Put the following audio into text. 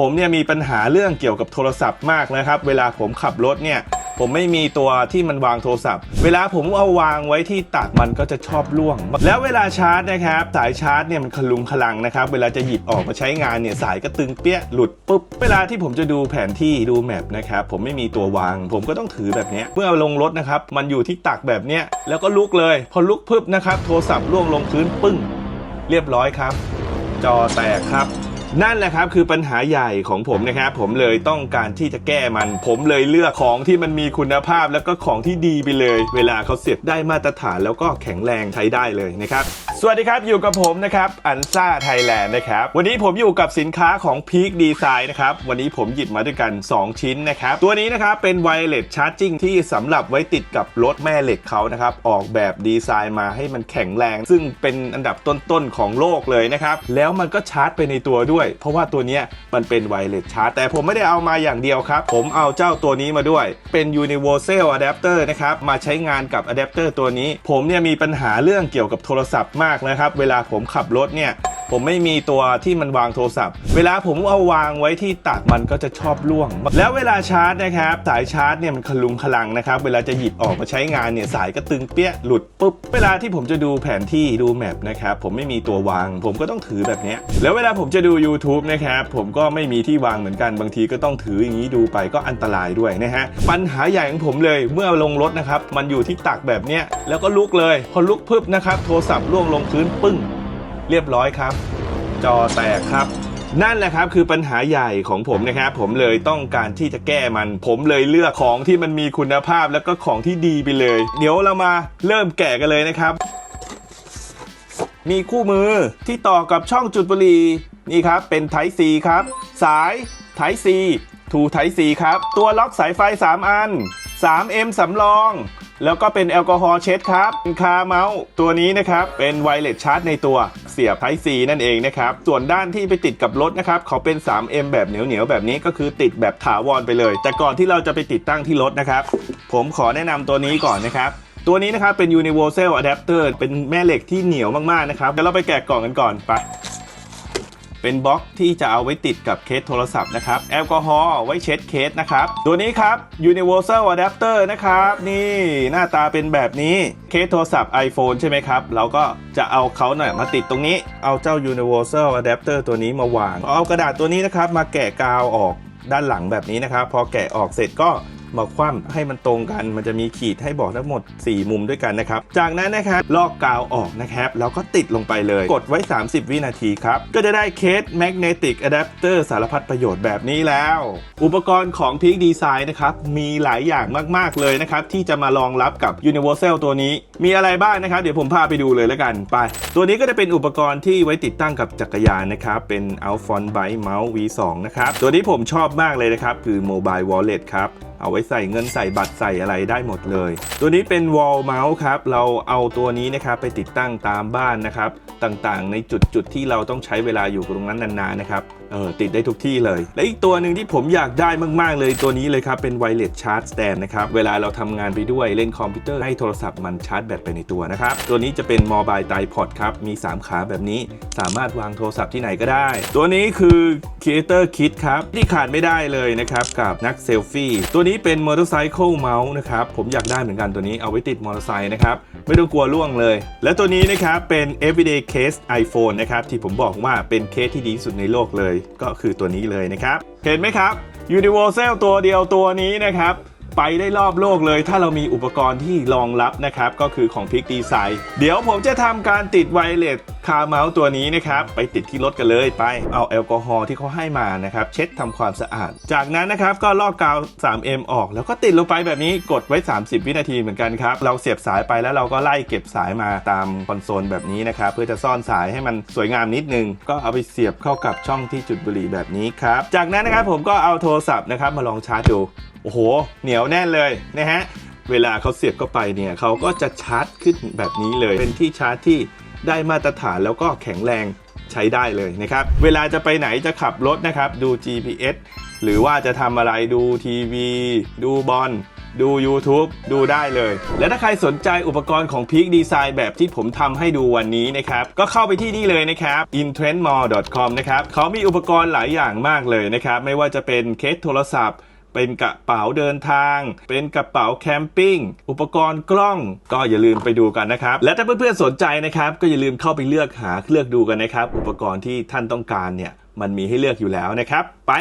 ผมเนี่ยมีปัญหาเรื่องเกี่ยวกับโทรศัพท์มากนะครับ เวลาผมขับรถเนี่ยผมไม่มีตัวที่มันวางโทรศัพท์ เวลาผมเอาวางไว้ที่ตักมันก็จะชอบล่วง แล้วเวลาชาร์จนะครับ สายชาร์จเนี่ยมันคลุงคลังนะครับ เวลาจะหยิบออกมาใช้งานเนี่ยสายก็ตึงเปี้ยหลุดปุ๊บ เวลาที่ผมจะดูแผนที่ดูแมปนะครับผมไม่มีตัววาง ผมก็ต้องถือแบบนี้ เมื่อลงรถนะครับ มันอยู่ที่ตักแบบเนี้ยแล้วก็ลุกเลย พอลุกพึบนะครับ โทรศัพท์ล่วงลงพื้นปึ้ง เรียบร้อยครับ จอแตกครับ นั่นแหละครับคือปัญหาใหญ่ของผมนะครับผมเลยต้องการที่จะแก้มัน ผมเลยเลือกของที่มันมีคุณภาพแล้วก็ของที่ดีไปเลย เวลาเขาเสียบได้มาตรฐานแล้วก็แข็งแรงใช้ได้เลยนะครับสวัสดีครับ อยู่กับผมนะครับอันซ่าไทยแลนด์นะครับ วันนี้ผมอยู่กับสินค้าของ Peak Design นะครับ วันนี้ผมหยิบมาด้วยกัน 2 ชิ้นนะครับ ตัวนี้นะครับเป็นไวเลสชาร์จิ่งที่สำหรับไว้ติดกับรถแม่เหล็กเขานะครับ ออกแบบดีไซน์มาให้มันแข็งแรง ซึ่งเป็นอันดับต้นๆของโลกเลยนะครับ แล้วมันก็ชาร์จไปในตัวด้วย เพราะว่าตัวนี้มันเป็นไวเลสชาร์จแต่ผมไม่ได้เอามาอย่างเดียวครับ ผมเอาเจ้าตัวนี้มาด้วย เป็น Universal Adapter นะครับมาใช้งานกับอะแดปเตอร์ตัวนี้ ผมเนี่ยมีปัญหาเรื่องเกี่ยวกับโทรศัพท์มากนะครับ เวลาผมขับรถเนี่ย ผมไม่มีตัวที่มันวางโทรศัพท์ เวลาผมเอาวางไว้ที่ตักมันก็จะชอบล่วง แล้วเวลาชาร์จนะครับ สายชาร์จเนี่ยมันคลุงคลังนะครับ เวลาจะหยิบออกมาใช้งานเนี่ยสายก็ตึงเปี้ยหลุดปุ๊บ เวลาที่ผมจะดูแผนที่ดูแมปนะครับผมไม่มีตัววาง ผมก็ต้องถือแบบนี้แล้วเวลาผมจะดู YouTube นะครับผมก็ไม่มีที่วางเหมือนกันบางทีก็ต้องถืออย่างนี้ดูไปก็อันตรายด้วยนะฮะปัญหาใหญ่ของผมเลยเมื่อลงรถนะครับมันอยู่ที่ตักแบบเนี้ยแล้วก็ลุกเลย พอลุกพึบนะครับโทรศัพท์ล่วงลงพื้นปึ้ง เรียบร้อยครับ จอแตกครับ นั่นแหละครับคือปัญหาใหญ่ของผมนะครับ ผมเลยต้องการที่จะแก้มัน ผมเลยเลือกของที่มันมีคุณภาพแล้วก็ของที่ดีไปเลย เดี๋ยวเรามาเริ่มแกะกันเลยนะครับ มีคู่มือที่ต่อกับช่องจุดบุหรี่นี่ครับ เป็นไทซี C ครับ สายไทซีทูไทซีครับ ตัวล็อกสายไฟ 3 อัน 3M สำรอง แล้วก็เป็นแอลกอฮอล์เช็ดครับคาเมาส์ตัวนี้นะครับเป็นไวเลสชาร์จในตัวเสียบไทซีนั่นเองนะครับ ส่วนด้านที่ไปติดกับรถนะครับเขาเป็น 3M แบบเหนียวๆแบบนี้ก็คือติดแบบถาวรไปเลย แต่ก่อนที่เราจะไปติดตั้งที่รถนะครับ ผมขอแนะนำตัวนี้ก่อนนะครับตัวนี้นะครับเป็น universal adapter เป็นแม่เหล็กที่เหนียวมากๆนะครับเดี๋ยวเราไปแกะกล่องกันก่อนไป เป็นบล็อกที่จะเอาไว้ติดกับเคสโทรศัพท์นะครับ แอลกอฮอล์ไว้เช็ดเคสนะครับ ตัวนี้ครับ universal adapter นะครับ นี่หน้าตาเป็นแบบนี้เคสโทรศัพท์ iPhone ใช่ไหมครับ เราก็จะเอาเขาหน่อยมาติดตรงนี้ เอาเจ้า universal adapter ตัวนี้มาวางเอากระดาษตัวนี้นะครับมาแกะกาวออกด้านหลังแบบนี้นะครับ พอแกะออกเสร็จก็ มาคว่ำให้มันตรงกัน มันจะมีขีดให้บอกทั้งหมด 4 มุมด้วยกันนะครับ จากนั้นนะครับลอกกาวออกนะครับแล้วก็ติดลงไปเลย กดไว้ 30 วินาทีครับ ก็จะได้เคส Magnetic Adapter สารพัดประโยชน์แบบนี้แล้ว อุปกรณ์ของ Peak Design นะครับมีหลายอย่างมากๆเลยนะครับที่จะมารองรับกับ Universal ตัวนี้ มีอะไรบ้างนะครับ เดี๋ยวผมพาไปดูเลยแล้วกันไป ตัวนี้ก็จะเป็นอุปกรณ์ที่ไว้ติดตั้งกับจักรยานนะครับเป็น Alphon Bike Mouse V2 นะครับตัวนี้ผมชอบมากเลยนะครับคือ Mobile Wallet ครับ เอาไว้ใส่เงินใส่บัตรใส่อะไรได้หมดเลย ตัวนี้เป็น wall mount ครับ เราเอาตัวนี้นะครับไปติดตั้งตามบ้านนะครับ ต่างๆ ในจุดจุดที่เราต้องใช้เวลาอยู่ตรงนั้นนานๆนะครับ เออติดได้ทุกที่เลย และอีกตัวหนึ่งที่ผมอยากได้มากๆเลยตัวนี้เลยครับ เป็น wireless charge stand นะครับ เวลาเราทำงานไปด้วยเล่นคอมพิวเตอร์ให้โทรศัพท์มันชาร์จแบตไปในตัวนะครับ ตัวนี้จะเป็น mobile tripod ครับ มี 3 ขาแบบนี้ สามารถวางโทรศัพท์ที่ไหนก็ได้ ตัวนี้คือ creator kit ครับที่ขาดไม่ได้เลยนะครับกับนักเซลฟี่ตัวนี้เป็นมอเตอร์ไซค์เมาส์นะครับ ผมอยากได้เหมือนกันตัวนี้เอาไว้ติดมอเตอร์ไซค์นะครับ ไม่ต้องกลัวล่วงเลย และตัวนี้นะครับเป็น everyday case iPhone นะครับ ที่ผมบอกว่าเป็นเคสที่ดีที่สุดในโลกเลย ก็คือตัวนี้เลยนะครับ เห็นไหมครับ Universal ตัวเดียวตัวนี้นะครับ ไปได้รอบโลกเลย ถ้าเรามีอุปกรณ์ที่รองรับนะครับ ก็คือของ Peak Design เดี๋ยวผมจะทำการติดไวเลสคาเมาส์ตัวนี้นะครับ ไปติดที่รถกันเลยไปเอาแอลกอฮอล์ที่เขาให้มานะครับ เช็ดทำความสะอาด จากนั้นนะครับก็ลอกกาว 3M ออก แล้วก็ติดลงไปแบบนี้กดไว้ 30 วินาทีเหมือนกันครับ เราเสียบสายไปแล้วเราก็ไล่เก็บสายมาตามคอนโซลแบบนี้นะครับ เพื่อจะซ่อนสายให้มันสวยงามนิดนึง ก็เอาไปเสียบเข้ากับช่องที่จุดบุหรี่แบบนี้ครับจากนั้นนะครับผมก็เอาโทรศัพท์นะครับมาลองชาร์จดู โอ้โห เหนียวแน่นเลยนะฮะ เวลาเขาเสียบเข้าไปเนี่ยเขาก็จะชาร์จขึ้นแบบนี้เลย เป็นที่ชาร์จที่ได้มาตรฐานแล้วก็แข็งแรงใช้ได้เลยนะครับ เวลาจะไปไหนจะขับรถนะครับ ดู GPS หรือว่าจะทำอะไรดูทีวี ดูบอลดู YouTube ดูได้เลย และถ้าใครสนใจอุปกรณ์ของ Peak Design แบบที่ผมทำให้ดูวันนี้นะครับ ก็เข้าไปที่นี่เลยนะครับ intrendmall.com นะครับเขามีอุปกรณ์หลายอย่างมากเลยนะครับ ไม่ว่าจะเป็นเคสโทรศัพท์ เป็นกระเป๋าเดินทาง เป็นกระเป๋าแคมปิ้ง อุปกรณ์กล้องก็อย่าลืมไปดูกันนะครับ และถ้าเพื่อนๆสนใจนะครับ ก็อย่าลืมเข้าไปเลือกหาเลือกดูกันนะครับ อุปกรณ์ที่ท่านต้องการเนี่ยมันมีให้เลือกอยู่แล้วนะครับ ไป